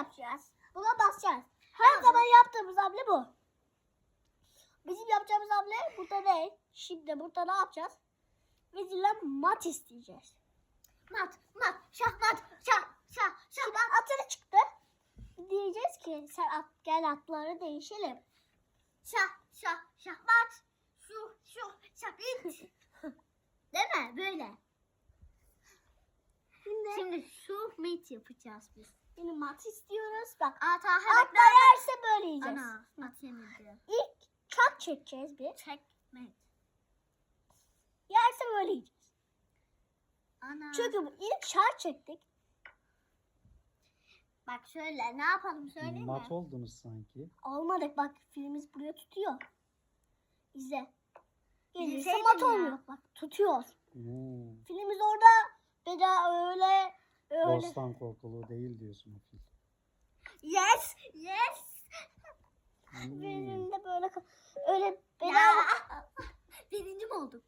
yapacağız. Buna basacağız. Her zaman yaptığımız hamle bu. Bizim yapacağımız hamle burada ne? Şimdi burada ne yapacağız? Vezirle mat isteyeceğiz. Mat, mat, şahmat, şah, şah, şahmat. atını çıktı. Diyeceğiz ki sen at, gel atları değişelim. Şah, şah, şahmat. Şu, şu, şakit. Değil mi? Böyle. Şimdi, Şimdi mit yapacağız biz. şimdi mat istiyoruz. Bak Ata at hemen. yerse böyle yiyeceğiz. Ana, at yemedi. İlk çak çekeceğiz bir. Checkmate. Yerse böyle yiyeceğiz. Ana. Çünkü bu ilk çak çektik. Bak şöyle ne yapalım söyleyeyim Mat mi? oldunuz sanki. Olmadık bak filmimiz buraya tutuyor. İzle. Gelirse mat ya. olmuyor. Bak tutuyor. Hmm. Filmimiz orada beda öyle öyle. Korkulu değil diyorsun o film. Yes, yes. Hmm. Filminde böyle öyle beda Ya. Birinci mi olduk?